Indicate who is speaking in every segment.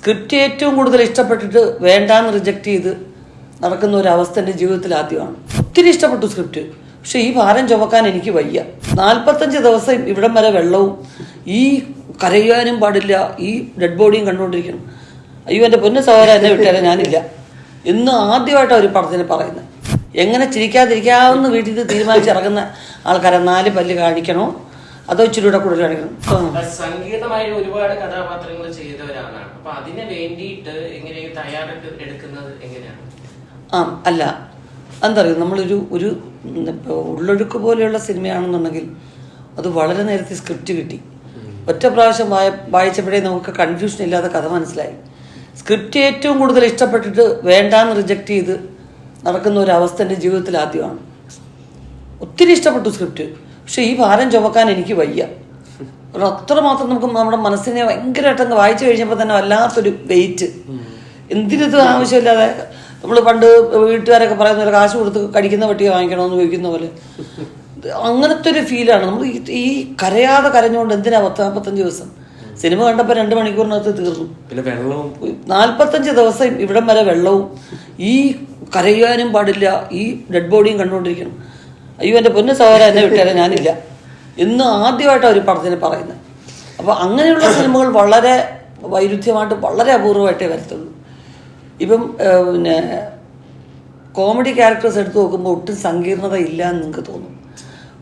Speaker 1: Script ഏറ്റവും കൂടുതൽ ഇഷ്ടപ്പെട്ടിട്ട് വേണ്ടാന്ന് റിജക്റ്റ് ചെയ്ത് നടക്കുന്ന ഒരു അവസ്ഥ എന്റെ ജീവിതത്തിൽ ആദ്യമാണ്. ഒത്തിരി ഇഷ്ടപ്പെട്ടു സ്ക്രിപ്റ്റ് പക്ഷെ ഈ ഭാരം ചുമക്കാൻ എനിക്ക് വയ്യ. നാൽപ്പത്തഞ്ച് ദിവസം ഇവിടം വരെ വെള്ളവും ഈ കരയാനും പാടില്ല ഈ ഡെഡ് ബോഡിയും കണ്ടുകൊണ്ടിരിക്കണം. അയ്യോ എന്റെ പൊന്ന സഹോദരൻ എന്നെ വിട്ടാലും ഞാനില്ല. ഇന്ന് ആദ്യമായിട്ടാണ് ഒരു പടത്തിന് പറയുന്നത്. എങ്ങനെ ചിരിക്കാതിരിക്കാവുന്ന വീട്ടിൽ തീരുമാനിച്ചിറങ്ങുന്ന ആൾക്കാരെ നാല് പല്ല് കാണിക്കണോ? അതോ ഇച്ചിരി കൂടെ കൂടുതൽ ആ.
Speaker 2: ഒരുപാട് കഥാപാത്രങ്ങൾ ചെയ്തവരാണ്. അപ്പൊ അതിന് വേണ്ടിയിട്ട് എങ്ങനെയാണ് തയ്യാറെടുപ്പ് എടുക്കുന്നത് എങ്ങനെയാണ്?
Speaker 1: ആ അല്ല. എന്തറിയോ നമ്മളൊരു ഒരു ഉള്ളൊഴുക്ക് പോലെയുള്ള സിനിമയാണെന്നുണ്ടെങ്കിൽ അത് വളരെ നേരത്തെ സ്ക്രിപ്റ്റ് കിട്ടി. ഒറ്റ പ്രാവശ്യം വായ വായിച്ചപ്പോഴേ നമുക്ക് കൺഫ്യൂഷൻ ഇല്ലാതെ കഥ മനസ്സിലായി. സ്ക്രിപ്റ്റ് ഏറ്റവും കൂടുതൽ ഇഷ്ടപ്പെട്ടിട്ട് വേണ്ടാന്ന് റിജക്റ്റ് ചെയ്ത് നടക്കുന്ന ഒരു അവസ്ഥ എന്റെ ജീവിതത്തിൽ ആദ്യമാണ്. ഒത്തിരി ഇഷ്ടപ്പെട്ടു സ്ക്രിപ്റ്റ് പക്ഷെ ഈ ഭാരം ചുമക്കാൻ എനിക്ക് വയ്യ. കാരണം അത്രമാത്രം നമുക്ക് നമ്മുടെ മനസ്സിനെ ഭയങ്കരമായിട്ട് അങ്ങ് വായിച്ചു കഴിഞ്ഞപ്പോൾ തന്നെ വല്ലാത്തൊരു വെയിറ്റ് എന്തിനത് ആവശ്യമില്ലാതെ നമ്മൾ പണ്ട് വീട്ടുകാരൊക്കെ പറയുന്ന പോലെ കാശ് കൊടുത്ത് കടിക്കുന്ന പട്ടിയെ വാങ്ങിക്കണമെന്ന് ചോദിക്കുന്ന പോലെ. അങ്ങനത്തെ ഒരു ഫീലാണ് നമ്മൾ ഈ- ഈ കരയാതെ കരഞ്ഞുകൊണ്ട് എന്തിനാ പത്ത് നാൽപ്പത്തഞ്ച് ദിവസം? സിനിമ കണ്ടപ്പോൾ രണ്ട് മണിക്കൂറിനകത്ത് തീർന്നു.
Speaker 3: പിന്നെ വെള്ളവും?
Speaker 1: നാൽപ്പത്തഞ്ച് ദിവസം ഇവിടം വരെ വെള്ളവും. ഈ കരയാനും പാടില്ല. ഈ ഡെഡ് ബോഡിയും കണ്ടുകൊണ്ടിരിക്കണം. അയ്യോ എന്റെ പൊന്നു സഹോദരൻ എന്നെ വിട്ടേരാൻ ഞാനില്ല. ഇന്ന് ആദ്യമായിട്ടാണ് ഒരു പടത്തിന് പറയുന്നത്. അപ്പോൾ അങ്ങനെയുള്ള സിനിമകൾ വളരെ വൈരുദ്ധ്യമായിട്ട് വളരെ അപൂർവമായിട്ടേ വരത്തുള്ളൂ. ഇപ്പം പിന്നെ കോമഡി ക്യാരക്ടേഴ്സ് എടുത്ത് നോക്കുമ്പോൾ ഒട്ടും സങ്കീർണത ഇല്ല എന്ന് നിങ്ങൾക്ക് തോന്നും.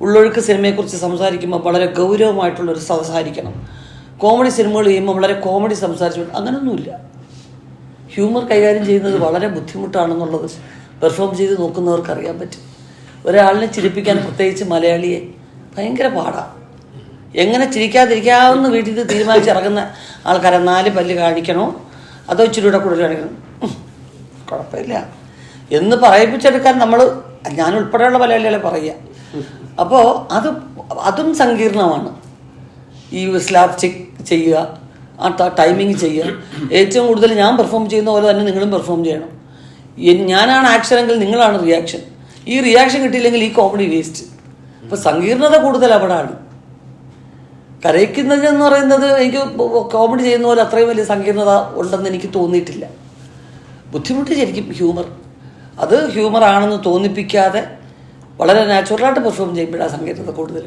Speaker 1: ഉള്ളൊഴുക്ക് സിനിമയെക്കുറിച്ച് സംസാരിക്കുമ്പോൾ വളരെ ഗൗരവമായിട്ടുള്ളൊരു സംസാരിക്കണം. കോമഡി സിനിമകൾ ചെയ്യുമ്പോൾ വളരെ കോമഡി സംസാരിച്ചു അങ്ങനെയൊന്നുമില്ല ഹ്യൂമർ കൈകാര്യം ചെയ്യുന്നത് വളരെ ബുദ്ധിമുട്ടാണെന്നുള്ളത് പെർഫോം ചെയ്ത് നോക്കുന്നവർക്ക് അറിയാൻ പറ്റും. ഒരാളിനെ ചിരിപ്പിക്കാൻ പ്രത്യേകിച്ച് മലയാളിയെ ഭയങ്കര പാടാണ് എങ്ങനെ ചിരിക്കാതിരിക്കാവുന്ന വീട്ടിൽ നിന്ന് തീരുമാനിച്ചിറങ്ങുന്ന ആൾക്കാരെ നാല് പല്ല് കാണിക്കണോ? അതോ ഇച്ചിരി കൂടെ കൂടുതൽ കാണിക്കണം? കുഴപ്പമില്ല. എന്ന് പറയിപ്പിച്ചെടുക്കാൻ നമ്മൾ ഞാൻ ഉൾപ്പെടെയുള്ള മലയാളികളെ പറയുക. അപ്പോൾ അത് അതും സങ്കീർണമാണ്. ഈ സ്ലാബ് ചെക്ക് ചെയ്യുക ആ ടൈമിങ് ചെയ്യുക. ഏറ്റവും കൂടുതൽ ഞാൻ പെർഫോം ചെയ്യുന്ന പോലെ തന്നെ നിങ്ങളും പെർഫോം ചെയ്യണം. ഞാനാണ് ആക്ഷൻ എങ്കിൽ നിങ്ങളാണ് റിയാക്ഷൻ. ഈ റിയാക്ഷൻ കിട്ടിയില്ലെങ്കിൽ ഈ കോമഡി വേസ്റ്റ് അപ്പോൾ സങ്കീർണത കൂടുതൽ അവിടാണ്. എന്ന് പറയുന്നത് എനിക്ക് കോമഡി ചെയ്യുന്ന പോലെ അത്രയും വലിയ സങ്കീർണത ഉണ്ടെന്ന് എനിക്ക് തോന്നിയിട്ടില്ല. ബുദ്ധിമുട്ട് ശരിക്കും ഹ്യൂമർ അത് ഹ്യൂമർ ആണെന്ന് തോന്നിപ്പിക്കാതെ വളരെ നാച്ചുറലായിട്ട് പെർഫോം ചെയ്യുമ്പോഴാണ് സങ്കീർണത കൂടുതൽ.